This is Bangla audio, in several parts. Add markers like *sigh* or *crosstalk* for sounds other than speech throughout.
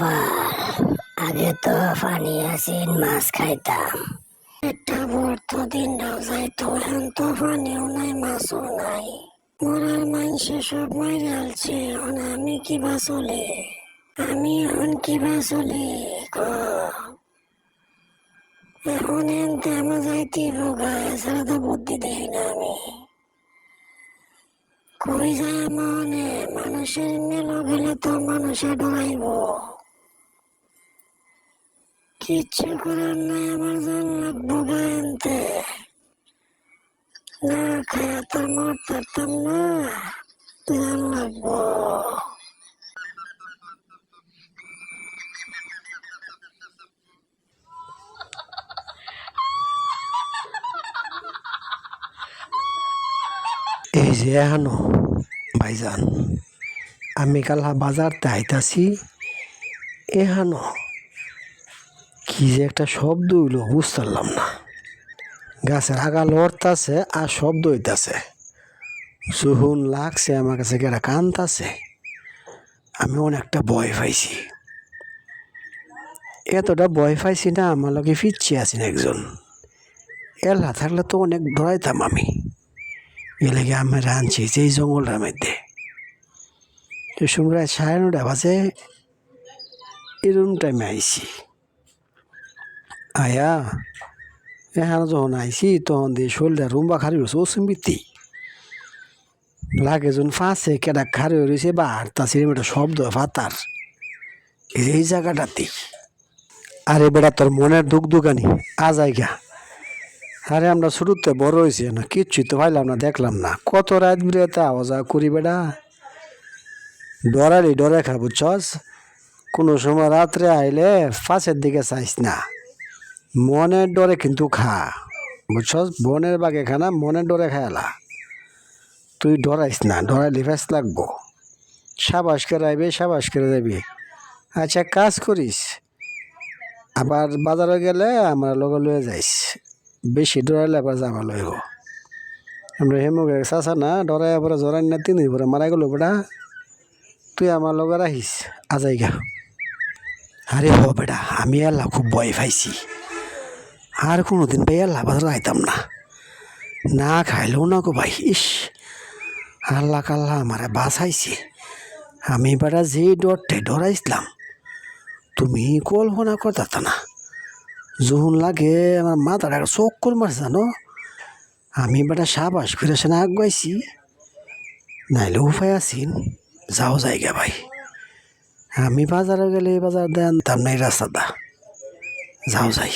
কপাল আগে তো পানি আসিন মাছ খাইতাম। একটা বর্ত দিনটাও যাইতো এখন তো পানিও নাই, মাছও নাই। মরার মাংসে সব আলছে, এখন আমি কিবা চলে? আমি এখন কিবা চলে এখন এনতে আমার যাইতে ভোগা এছাড়া তো বুদ্ধি দেখি না আমি। কই যায় মনে? মানুষের মেলো গেলে তো মানুষে ডরাইব কিচ্ছু করার নাই আমার জান লাগবো গানতে না খায় তো মরতে পারতাম না জান লাগবো এই যে এহানো ভাইজান, আমি কালা বাজারতে আইতাছি। এহানো কি যে একটা শব্দ হইল, বুঝতারলাম না। গাছের আগা লড়তাছে আর শব্দ হইতাছে। সুহুন লাগছে, আমার কাছে কেরা কানতাছে আমি অনেকটা ভয় পাইছি। এতটা ভয় পাইছি না, আমার লগে ফিরছি আছেন একজন। এলা থাকলে তো অনেক ডরাইতাম আমি। এলাকে আমি রাঁধছি যে এই জঙ্গলটার মধ্যে। তো সময় সাড়ে নটা বাজে। এরকম টাইমে আইছি। আয়া এখানে যখন আইছি তখন দিয়ে শরীরটা রুম্বা খারি হয়েছে লাগে যখন ফাঁসে কেডা খারি হয়েছে বা এরকম একটা শব্দ ফাতার এই জায়গাটাতে আরে বেটা তোর মনের দুঃখ দুকানি আজ আইগা আরে আমরা শুরুতে বড় হয়েছি না কিচ্ছুই তো পাইলাম না দেখলাম না কত রাত বিরেতে আওয়াজ করি বেড়া ডরালি ডরে খা বুঝছস কোনো সময় রাত্রে আইলে ফাঁসের দিকে চাইস না মনের ডরে কিন্তু খা, বুঝছস? বনের বাগে খানা মনের ডরে খায়ালা তুই ডরাইস না, ডরাইলে ফেস লাগবো। সাবাস করে আইবে, সাবাস করে যাবি আচ্ছা কাজ করিস। আবার বাজারে গেলে আমার লগে লয়ে যাইস। বেশি ডরাইলে আবার যাবা লইব। আমরা হেমুকে চাচা না ডরাই পরে জরাই না, তিন পরে মারা গেল বেটা। তুই আমার লগে রাখিস আজাইগা আরে হ বেটা, আমি আল্লাহ খুব ভয় পাইছি। আর কোনোদিন ভাই আল্লাহ বাজার আইতাম না। না খাইলেও না গো ভাই, ইস। আল্লাহ কাল্লাহ আমারে বাঁচাইছে। আমি বেটা যে ডরটে ডরাইছিলাম, তুমি কল্পনা করতে না। যখন লাগে আমার মাথাটা চোখ কল মারছে জানো? আমি বেটা সাবাস ফিরে সে না আগুয়াইছি। নাইলে উপায় আছিন যাও জায়গা ভাই। আমি বাজারে গেলে বাজার দেন তার নাই রাস্তাটা। যাও যাই।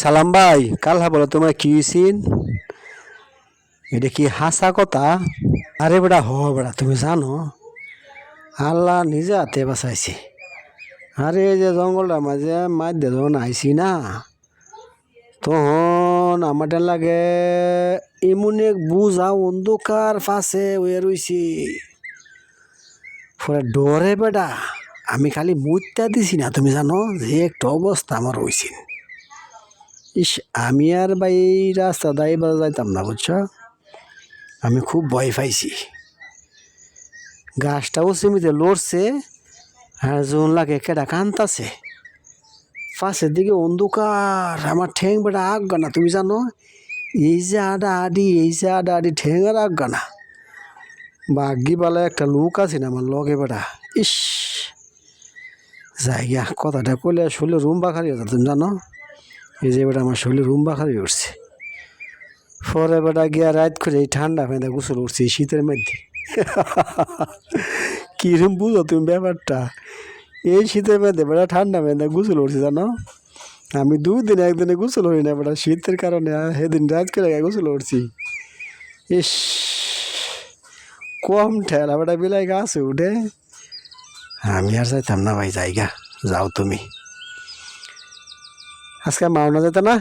সালাম ভাই, কাল বলো, তোমার কি হয়েছিন এটা কি হাসা কথা? আরে বেটা, হ বেটা, তুমি জানো, আল্লাহ নিজে হাতে বাঁচাইছে। আরে যে জঙ্গলটা মাঝে মাছ দিয়ে যখন আইসি না, তখন আমাদের লাগে এমন এক বুঝা অন্ধকার ফাঁসে ওয়ে রইছি। পরে ডরে বেটা, আমি খালি মুত্যা দিছি না, তুমি জানো যে একটা অবস্থা আমার হয়েছিল ইস, আমি আর ভাই এই রাস্তা দায়ী বাজা যাইতাম না, বুঝছ? আমি খুব ভয় পাইছি। গাছটাও সেমিতে লড়ছে, আর জোন লাগে কেডা কান্তাছে। পাশের দিকে অন্ধকার, আমার ঠেং বেটা আজ্ঞা না তুমি জানো? এই যে আডা আডি, এই যে আডা আডি ঠেং আর আজ্ঞা না বাগি বলে একটা লোক আছে না আমার লগে বেটা, ইস। জায়গা কথাটা কইলে শুনলে রুম হতো তুমি জানো? এই যে বেটা আমার শরীরে রুম বাখারি উঠছে। পরে বেটা গিয়া রাত করে এই ঠান্ডা ফেঁদা গোসল উঠছে এই শীতের মধ্যে। *laughs* কিরম বুঝো তুমি ব্যাপারটা? এই শীতের মধ্যে বেটা ঠান্ডা ফেঁদা গোসল উঠছে জানো? আমি দুদিন একদিনে গোসল হই না বেটা শীতের কারণে সেদিন রাত করে গোসল উঠছি ইস, কম ঠেলা বেটা বিলাই গাছে উঠে। আমি আর যাইতাম না ভাই জায়গা যাও তুমি। আজকে মাওনা যেত না?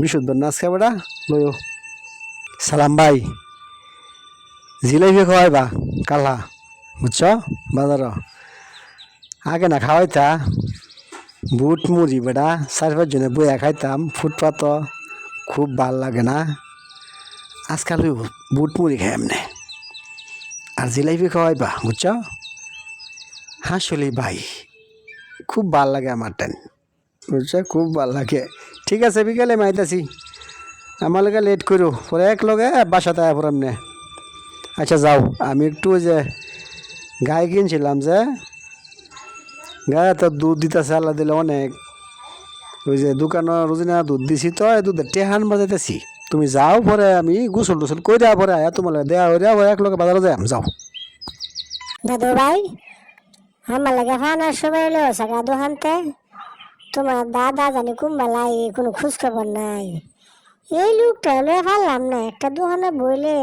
বিশুদ্ধ না আজকে বেটা? লইও। সালাম ভাই। জিলাপি খাওয়াইবা, কালা। বুঝছ? বাজার আগে না খাওয়াইতা, বুট মুড়ি বেটা, চার পাঁচ জনে বইয়া খাইতাম, ফুটপাত খুব ভালো লাগে না। আজকাল বুট মুড়ি খাই এমনি আর জিলাপি খাওয়াইবা, বুঝছ? হাসলি ভাই, খুব ভালো লাগে আমার টাইম বুঝছ? খুব ভালো লাগে। ঠিক আছে, বিকেলে মাইতাছি। আমার লগে লেট করো পরে এক লগে বাসাতে আয় নে। আচ্ছা যাও। আমি একটু যে গায়ে কিনছিলাম যে, গায়ে তো দুধ দিতেছে, আল্লাহ দিলে অনেক। ওই যে দোকানের রোজিনা দুধ দিছি তো দুধের টেহান বাজাইতেছি। তুমি যাও পরে, আমি গোসল টোসল দেওয়া পরে আয়া তোমার দেয়া হয়ে পরে এক লগে বাজারে যাই যাও। দাদু ভাই আমার লাগে ফানার সময় এলো সাগা দোকানতে তোমার দাদা জানি কুম্বালাই কোনো খোঁজ খবর নাই। এই লোকটা হলে পারলাম না, একটা দোকানে বইলে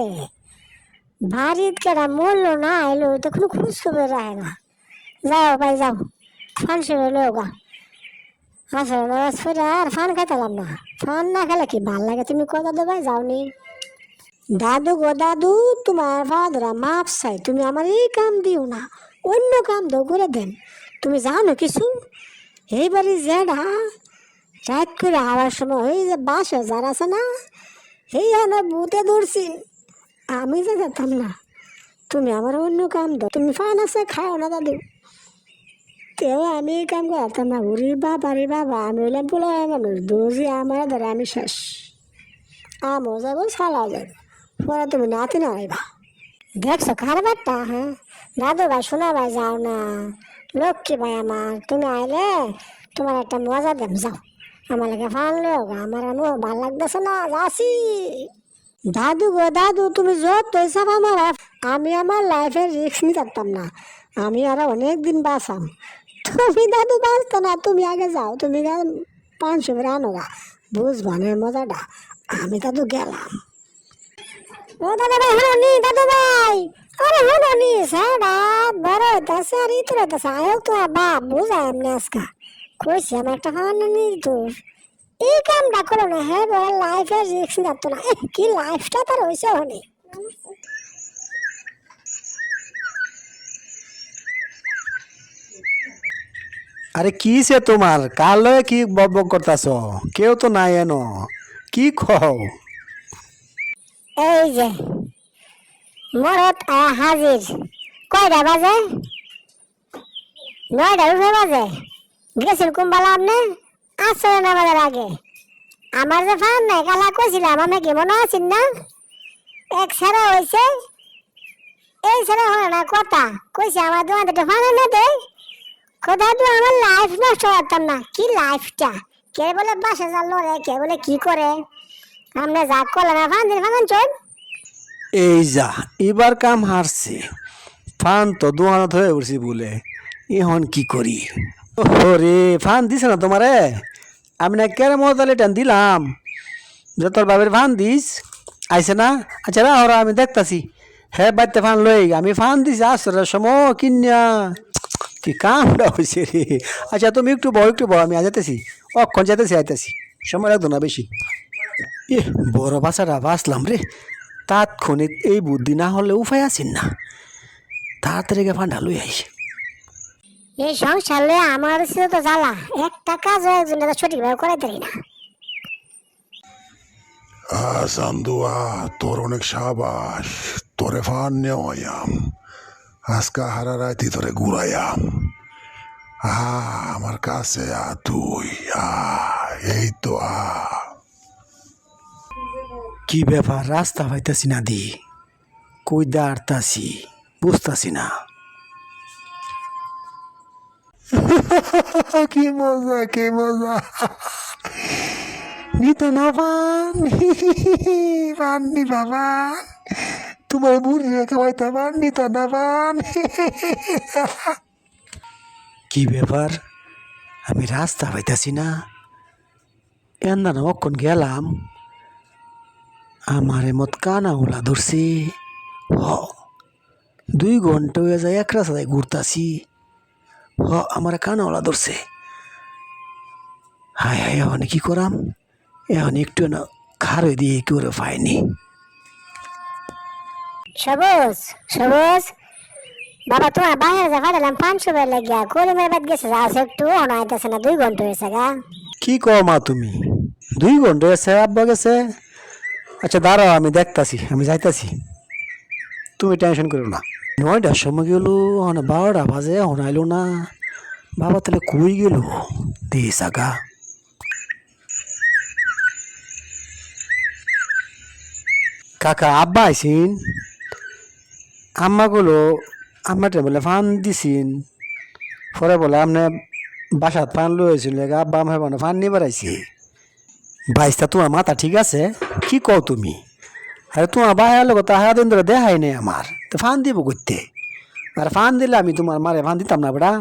ভারিত কেডা মরলো না এলো তো কোনো খোঁজ খবর রাখে না। যাও ভাই যাও, ফান এলো গা। আসলে নামাজ পড়ে আর ফান খাইতাম না। ফান না খেলে কি ভালো লাগে? তুমি দাদু ভাই, যাওনি। দাদু গো দাদু, তোমার ফাদরা মাপ চাই, তুমি আমার এই কাম দিও না, অন্য কাম দাও করে দেন। তুমি জানো কিছু? এইবারে জেডা। রাত করে আওয়ার সময় ওই যে বাস যার আছে না, এই আমার বুতে ধরছি। আমি যে যেতাম না, তুমি আমার অন্য কাম দাও, তুমি ফান আছে, খাও না দাদু। তেও আমি এই কাম করতাম না উরি বাবা রে বাবা আমি হইলাম পোলা মানুষ, দোষী আমার ধরে আমি শেষ। আমও যাব সালাও যাব, পরে তুমি নাতি না দেখছ কারবারটা? হ্যাঁ? দাদু ভাই শোনা ভাই যাও না। লক্ষ্মী ভাই আমার, তুমি আইলে তোমার একটা মজা দেম যাও। আমার লাগে ফান লোক, আমার আনো ভালো লাগতেছে না যাসি দাদু গো, দাদু, তুমি যত হিসাব আমার আমি আমার লাইফের রিস্ক নিতে পারতাম না। আমি আরও অনেক দিন বাঁচাম তুমি দাদু বাঁচতো না, তুমি আগে যাও। তুমি পাঁচশো করে আনো গা। বুঝবানের মজাটা। আমি দাদু গেলাম। ও দাদা ভাই হলো নি দাদা ভাই। আরে হলো নি সারা বড় হইতাছে আর ইতর হইতাছে আয়ো তো বাপ বুঝাই এমনি আজকা কইছি আমার একটা খাওয়ানো নি তোর এই কামটা করো না হ্যাঁ বড় লাইফের রিক্স যাতো না কি লাইফটা তার হয়েছে হনি আরে কি সে তোমার? কার লয়ে কি বক বক করতাছ? কেউ তো নাই এনো। কি খাও এই যে মরত আয়া হাজির। কয়টা বাজে? নয়টা উঠে বাজে? গেছিল কুম্বালা আপনি আসছে না বাজার আগে। আমার যে ফান নাই, কালা কইছিলাম, আমি কি মনে আছেন না? এক ছাড়া হয়েছে এই ছাড়া হয় না কথা। কইছে, আমার দোকান থেকে ফান না দে কথা তো আমার লাইফ নষ্ট করতাম না। কি লাইফটা কে বলে বাসা জাল লড়ে কে বলে কি করে? আমরা যা করলাম ফান দিন ফান চল। এই যা, এবার কাম হারছে। ফান তো দোকানত হয়ে উঠছি বলে। এখন কি করি? ওরে, ফান দিছে না তোমারে? আমি না কেন মতালে টান দিলাম? যে তোর বাবের ফান দিস আইসে না? আচ্ছা রা ওরা আমি দেখতাছি। হ্যাঁ বাড়িতে ফান লই আমি ফান দিছি আসরে সময় কিনিয়া। কি কামটা হয়েছে রে। আচ্ছা তুমি একটু বউ একটু বউ আমি আজাতেছি অক্ষণ যেতেছি আইতেছি। সময় লাগতো না বেশি। এ বড় বাসাটা বাসলাম রে। তাৎক্ষণিক এই বুদ্ধি না হলে উপায় আছেন না। তাড়াতাড়ি গে ফান্ডা লই আইস। এই সংসার লয়ে আমার ছিল তো জ্বালা। একটা কাজ একজন সঠিকভাবে করাইতে পারি না। আহ, চান্দুয়া তোর অনেক সাবাস। তোরে ফান নেওয়াইয়াম। আজকা হারা রাইতি তোরে ঘুরাইয়াম। আ আমার কাছে আ তুই আ এই তো আ। কি ব্যাপার? রাস্তা পাইতাছি না দি। কই দাঁড়তাছি বুঝতাছি না। *laughs* কি মজা কি মজা। নিত না পান। *laughs* পান নি বাবা। তোমার বুড়ি খাওয়াইতে পান নিত না পান। *laughs* কি ব্যাপার? আমি রাস্তা পাইতাছি না। এন্দা না অক্ষণ গেলাম। আমার মত কানা ওলা ধরছি। হ দুই ঘণ্টা হয়ে যায় এক রাস্তায় ঘুরতাছি। হ আমার কানা ওলা ধরছে। হায় হায় এখন কি করাম? এখন একটু না খারে দিয়ে কি করে পাইনি। সবুজ সবুজ। বাবা তোমার বাইরে যা ফাটালাম পাঁচশো বের লাগিয়া করিমের বাদ গেছে আছে একটু অনাইতেছে না দুই ঘণ্টা হয়েছে গা। কি কো মা তুমি? দুই ঘণ্টা গেছে আব্বা গেছে। আচ্ছা দাঁড়াও, আমি দেখতাছি, আমি যাইতাছি। তুমি টেনশন করো না। নয়টার সময় গেল মানে বারোটা বাজে, এখন আইলো না। বাবা তাহলে কই গেল? দিস আগা কাকা, আব্বা আইসিন আম্মা গুলো, আম্মাটা বলে ফান দিছিন। পরে বলে আপনি বাসাত ফান লইছিল আব্বা আমার ফান নিয়ে বেড়াইছি বাইশটা তোমার মাথা ঠিক আছে? কি কও তুমি? আরে তোমার বাইরের লোক তো হারা দিন ধরে দেখাই নেই আমার। তো ফান দিব করতে আর ফান দিলে আমি তোমার মারে ফান দিতাম না বেড়া।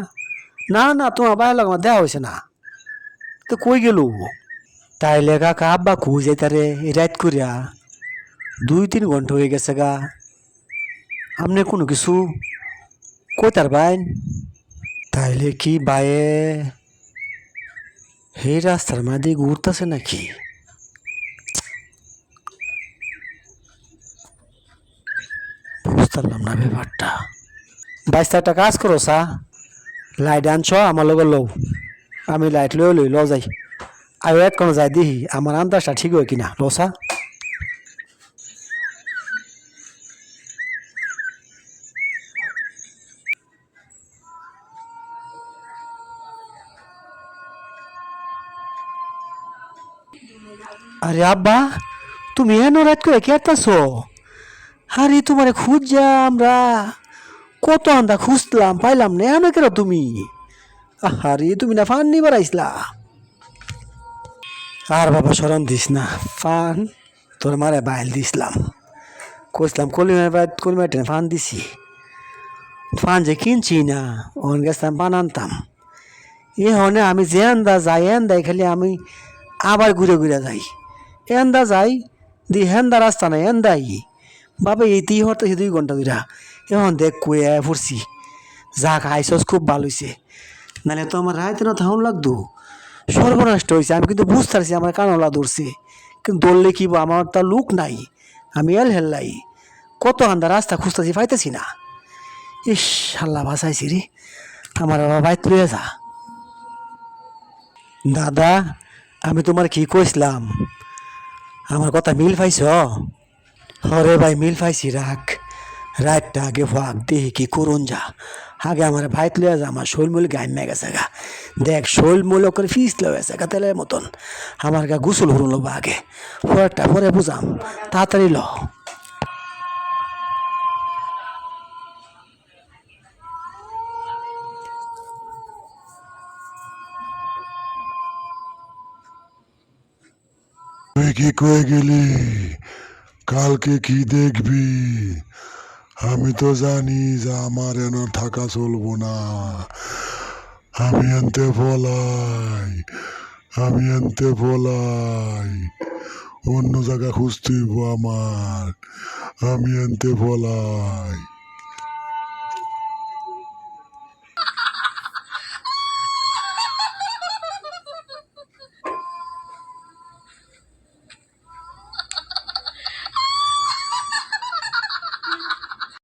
না না, তোমার বাইরের লোক আমার দেওয়া হয়েছে না। তো কই গেল তাইলে কাকা আব্বা কই যাইতারে এই রাত করিয়া দুই তিন ঘণ্টা হয়ে গেছে গা। আপনি কোনো কিছু? কই তার বাইন তাইলে কি বায়ে সেই রাস্তার মাঝে ঘুরতেছে নাকি? বুঝতে পারলাম না ব্যাপারটা। বাইশ একটা কাজ করো সা লাইট আনছ, আমার লগে লও। আমি লাইট লই লই ল যাই। আর এক কোনো যাই দিহি আমার আন্দাজটা ঠিক হয় কিনা, লসা আরে আব্বা, তুমি এন রাত করে কে কেতাছো আরে তোমারে খুঁজা আমরা কত আন্দা খুঁজলাম, পাইলাম না এন কেন তুমি? আরে তুমি না ফান নিবার আইসলা। আর বাবা সরম দিস না, ফান তোর মারে বাইল দিসলাম। কইসলাম কলিমার বাইর কলিমার টেনে ফান দিছি। ফান যে কিনছি না ওন গেছিলাম পান আনতাম। এ হনে আমি যে আন্দা যাই এন্দাই খালি আমি আবার ঘুরে ঘুরে যাই। এন্দা যাই, দি হেন্দা রাস্তা নাই এন্দাই বাবা এইটি হতে দুই ঘণ্টা দুইটা এখন দেখ কয়ে ফুরছি। যাক, আইসস খুব ভালো হয়েছে নাহলে তো আমার রাইতে না থাউন লাগতো সর্বনষ্ট হয়েছে আমি কিন্তু বুঝতে পারছি আমার কানলা ধরছে। কিন্তু দৌড়লে কি আমার তার লুক নাই। আমি এল হেল্লাই। কত আন্দা রাস্তা খুঁজতেছি, পাইতেছি না। ইস, আল্লাহ বাসাইছি রে। আমার বাবা বাইত লয়ে যা। দাদা আমি তোমার কি কইছিলাম? আমার কথা মিল পাইছ? হরে ভাই, মিল পাইছি, রাখ। রাতটা আগে ভাগ দেহি কি করুন যা। আগে আমার ভাই লয়ে যা, আমার শৈলমূল গাইমে গেছে গা। দেখ, শৈলমূল করে ফিস লয়ে গেছে গা তেলের মতন। আমার গা গুসল হরুন লোবা আগে। পরেরটা পরে বুঝাম। তাড়াতাড়ি ল। তুই কি কয়ে গেলি, কালকে কি দেখবি? আমি তো জানি যে আমার এন থাকা চলবো না। আমি এনতে বলাই আমি এনতে বলাই অন্য জায়গা খুঁজতেইব আমার। আমি এনতে বলাই